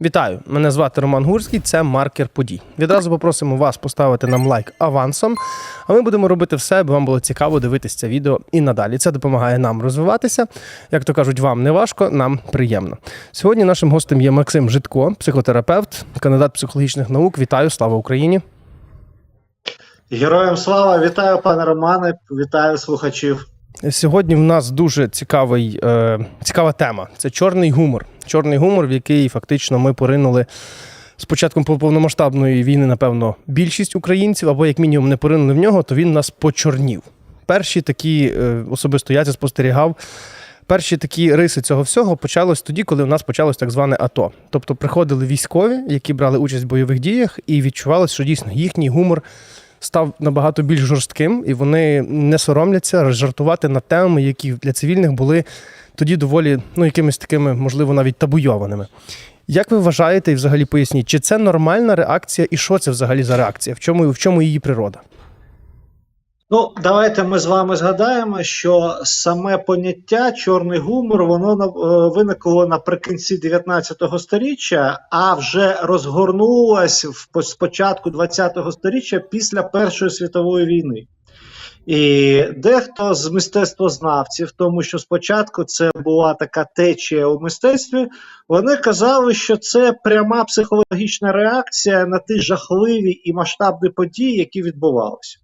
Вітаю! Мене звати Роман Гурський, це маркер подій. Відразу попросимо вас поставити нам лайк авансом, а ми будемо робити все, аби вам було цікаво дивитися це відео і надалі. Це допомагає нам розвиватися. Як то кажуть, вам не важко, нам приємно. Сьогодні нашим гостем є Максим Житко, психотерапевт, кандидат психологічних наук. Вітаю, слава Україні! Героям слава, вітаю, пане Романе, вітаю слухачів. Сьогодні в нас дуже цікавий, е, цікава тема. Це чорний гумор. Чорний гумор, в який фактично ми поринули з початком повномасштабної війни, напевно, більшість українців, або як мінімум не поринули в нього, то він нас почорнів. Перші такі, е, особисто я це спостерігав. Перші такі риси цього всього почалось тоді, коли у нас почалось так зване АТО. Тобто приходили військові, які брали участь в бойових діях, і відчувалось, що дійсно їхній гумор став набагато більш жорстким, і вони не соромляться жартувати на теми, які для цивільних були тоді доволі ну, якимись такими, можливо, навіть табуйованими. Як ви вважаєте, і взагалі поясніть, чи це нормальна реакція, і що це взагалі за реакція? В чому, в чому її природа? Ну, давайте ми з вами згадаємо, що саме поняття чорний гумор воно е, виникло наприкінці 19 століття, а вже розгорнулось в по- з початку 20 століття після Першої світової війни. І дехто з мистецтвознавців, тому що спочатку це була така течія у мистецтві, вони казали, що це пряма психологічна реакція на ті жахливі і масштабні події, які відбувалися.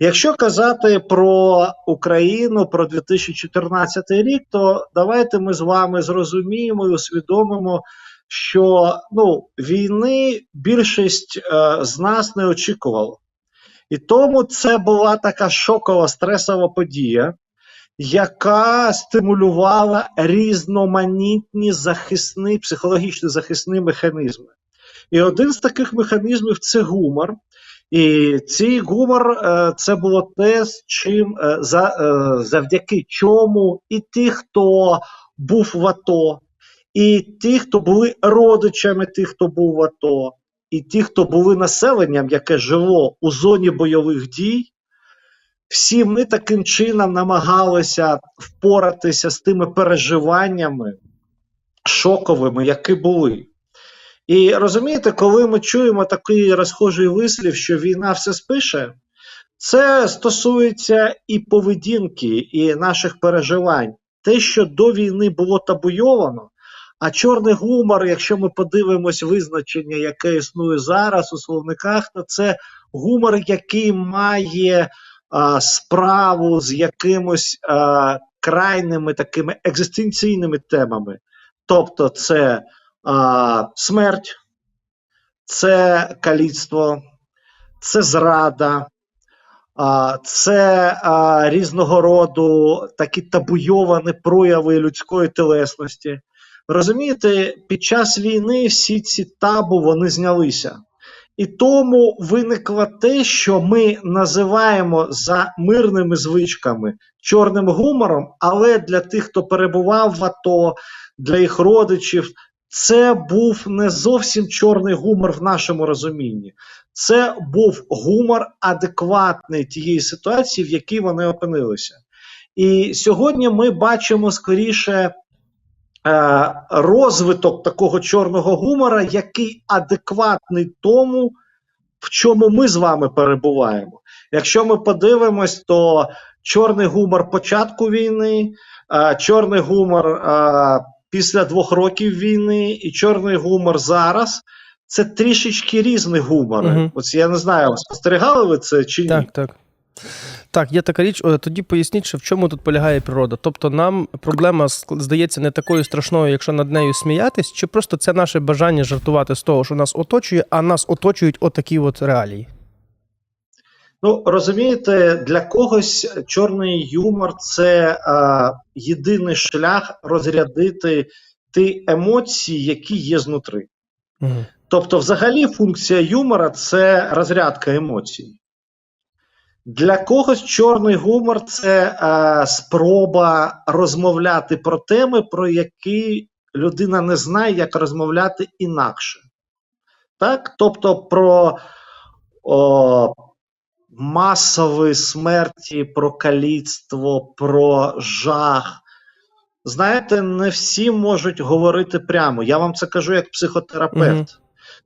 Якщо казати про Україну, про 2014 рік, то давайте ми з вами зрозуміємо і усвідомимо, що ну, війни більшість е, з нас не очікувала. І тому це була така шокова стресова подія, яка стимулювала різноманітні захисні, психологічні захисні механізми. І один з таких механізмів це гумор. І цей гумор е, це було те, з чим е, за, е, завдяки чому і ті, хто був в АТО, і ті, хто були родичами тих, хто був в АТО, і ті, хто були населенням, яке жило у зоні бойових дій, всі ми таким чином намагалися впоратися з тими переживаннями шоковими, які були. І розумієте, коли ми чуємо такий розхожий вислів, що війна все спише, це стосується і поведінки, і наших переживань. Те, що до війни було табуйовано, а чорний гумор, якщо ми подивимось визначення, яке існує зараз у словниках, то це гумор, який має а, справу з якимось а, крайними такими екзистенційними темами. Тобто, це а, смерть, це каліцтво, це зрада, а, це а, різного роду такі табуйовані прояви людської телесності. Розумієте, під час війни всі ці табу вони знялися. І тому виникло те, що ми називаємо за мирними звичками чорним гумором, але для тих, хто перебував в АТО, для їх родичів, це був не зовсім чорний гумор в нашому розумінні. Це був гумор адекватний тієї ситуації, в якій вони опинилися. І сьогодні ми бачимо скоріше е, розвиток такого чорного гумора, який адекватний тому, в чому ми з вами перебуваємо. Якщо ми подивимось, то чорний гумор початку війни, е, чорний гумор е, після двох років війни і чорний гумор зараз. Це трішечки різні гумори. Мгм. Ось я не знаю, спостерігали ви це чи ні? Так, так. Так, є така річ. Тоді поясніть, що в чому тут полягає природа. Тобто, нам проблема здається не такою страшною, якщо над нею сміятись, чи просто це наше бажання жартувати з того, що нас оточує, а нас оточують отакі от реалії. Ну, розумієте, для когось чорний юмор це е, єдиний шлях розрядити ті емоції, які є знутри. Угу. Тобто, взагалі, функція юмора це розрядка емоцій. Для когось чорний гумор це е, спроба розмовляти про теми, про які людина не знає, як розмовляти інакше. Так? Тобто про о, масові смерті, про каліцтво, про жах. знаєте, не всі можуть говорити прямо. Я вам це кажу як психотерапевт. Мгм.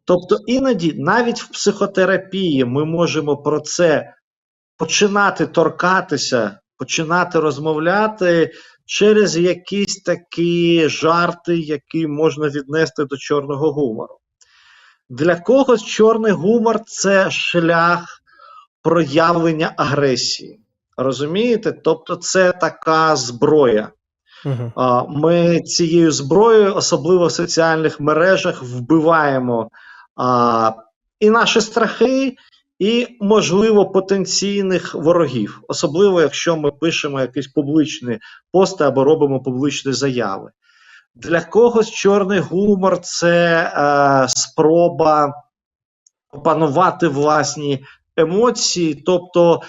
Тобто, іноді навіть в психотерапії ми можемо про це починати торкатися, починати розмовляти через якісь такі жарти, які можна віднести до чорного гумору. Для когось чорний гумор це шлях проявлення агресії. Розумієте? Тобто, це така зброя. А, Ми цією зброєю, особливо в соціальних мережах, вбиваємо а, і наші страхи, і, можливо, потенційних ворогів, особливо якщо ми пишемо якісь публічні пости або робимо публічні заяви. Для когось чорний гумор це е, спроба опанувати власні емоції. Тобто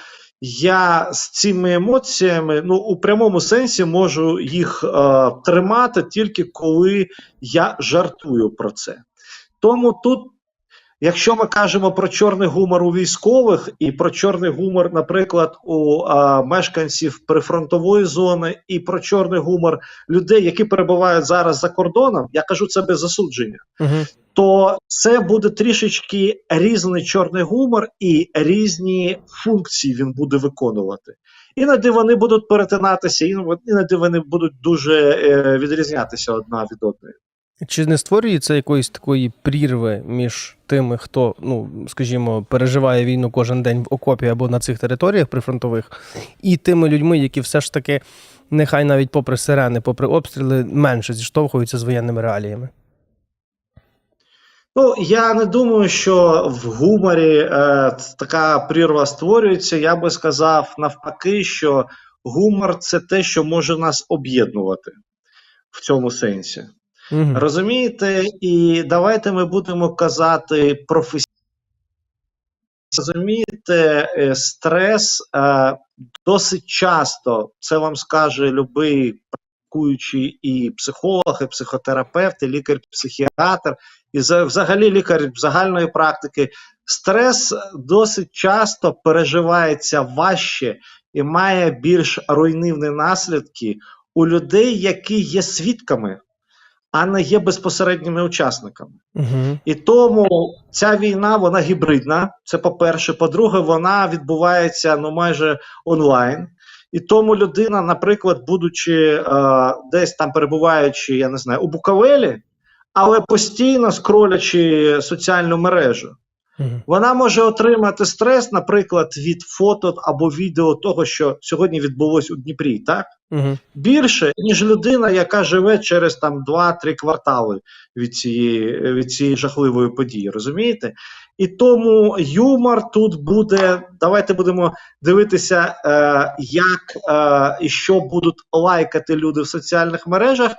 я з цими емоціями, ну у прямому сенсі, можу їх е, тримати тільки коли я жартую про це. Тому тут, якщо ми кажемо про чорний гумор у військових і про чорний гумор, наприклад, у е, мешканців прифронтової зони, і про чорний гумор людей, які перебувають зараз за кордоном, я кажу це без засудження Мгм. то це буде трішечки різний чорний гумор і різні функції він буде виконувати. Іноді вони будуть перетинатися, іно- іноді вони будуть дуже е, відрізнятися одна від одної. Чи не створюється якоїсь такої прірви між тими, хто, ну скажімо, переживає війну кожен день в окопі або на цих територіях прифронтових, і тими людьми, які все ж таки, нехай навіть попри сирени, попри обстріли, менше зіштовхуються з воєнними реаліями? Ну, я не думаю, що в гуморі е, така прірва створюється. Я би сказав навпаки, що гумор це те, що може нас об'єднувати в цьому сенсі. Мгм. Розумієте, і давайте ми будемо казати професійно. Розумієте, е, стрес е, досить часто, це вам скаже любий практикуючий і психолог, і психотерапевт, і лікар-психіатр, і взагалі лікар загальної практики. Стрес досить часто переживається важче і має більш руйнівні наслідки у людей, які є свідками, а не є безпосередніми учасниками. Угу. І тому ця війна вона гібридна. Це по-перше. По-друге, вона відбувається ну майже онлайн. І тому людина, наприклад, будучи е, десь там перебуваючи, я не знаю, у Буковелі, але постійно скролячи соціальну мережу. Вона може отримати стрес, наприклад, від фото або відео того, що сьогодні відбулось у Дніпрі, так? Мгм. більше, ніж людина, яка живе через там 2-3 квартали від цієї, від цієї жахливої події, розумієте? І тому юмор тут буде. Давайте будемо дивитися, е, як е, і що будуть лайкати люди в соціальних мережах.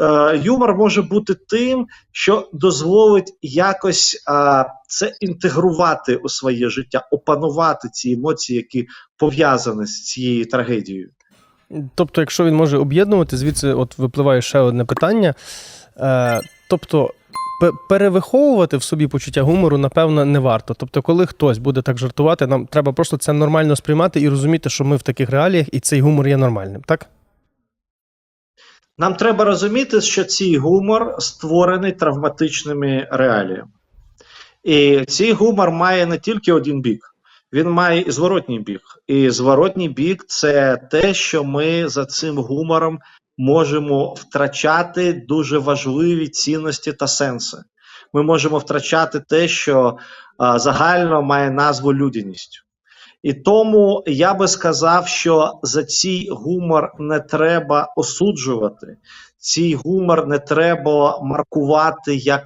Е, юмор може бути тим, що дозволить якось е, це інтегрувати у своє життя, опанувати ці емоції, які пов'язані з цією трагедією. Тобто, якщо він може об'єднувати, звідси от випливає ще одне питання. Е, тобто, пе- перевиховувати в собі почуття гумору, напевно, не варто. Тобто, коли хтось буде так жартувати, нам треба просто це нормально сприймати і розуміти, що ми в таких реаліях, і цей гумор є нормальним, так? Нам треба розуміти, що цей гумор створений травматичними реаліями. І цей гумор має не тільки один бік, він має і зворотній бік. І зворотній бік це те, що ми за цим гумором можемо втрачати дуже важливі цінності та сенси. Ми можемо втрачати те, що а, загально має назву людяність. І тому я би сказав, що за цей гумор не треба осуджувати, цей гумор не треба маркувати як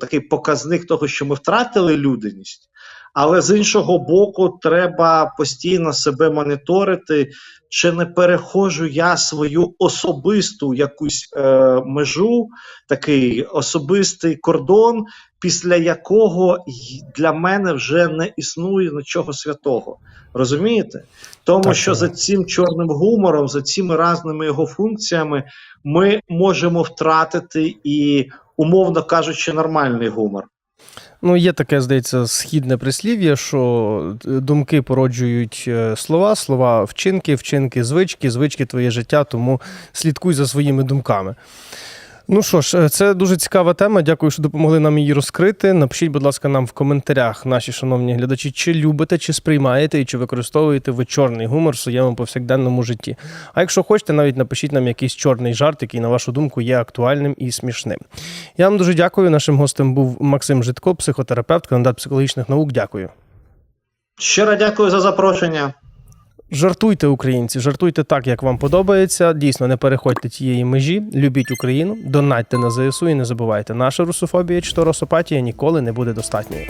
такий показник того, що ми втратили людяність. Але з іншого боку, треба постійно себе моніторити, чи не перехожу я свою особисту якусь е, межу, такий особистий кордон, після якого для мене вже не існує нічого святого. Розумієте? Тому Так, що так. за цим чорним гумором, за цими разними його функціями, ми можемо втратити і, умовно кажучи, нормальний гумор. Ну, є таке, здається, східне прислів'я, що е, думки породжують е, слова, слова вчинки, вчинки звички, звички твоє життя, тому слідкуй за своїми думками. Ну що ж, е, це дуже цікава тема. Дякую, що допомогли нам її розкрити. Напишіть, будь ласка, нам в коментарях, наші шановні глядачі, чи любите, чи сприймаєте і чи використовуєте ви чорний гумор в своєму повсякденному житті. А якщо хочете, навіть напишіть нам якийсь чорний жарт, який, на вашу думку, є актуальним і смішним. Я вам дуже дякую. Нашим гостем був Максим Житко, психотерапевт, кандидат психологічних наук. Дякую. Щиро дякую за запрошення. Жартуйте, українці, жартуйте так, як вам подобається. Дійсно, не переходьте тієї межі, любіть Україну, донатьте на ЗСУ і не забувайте, наша русофобія чи то росопатія ніколи не буде достатньою.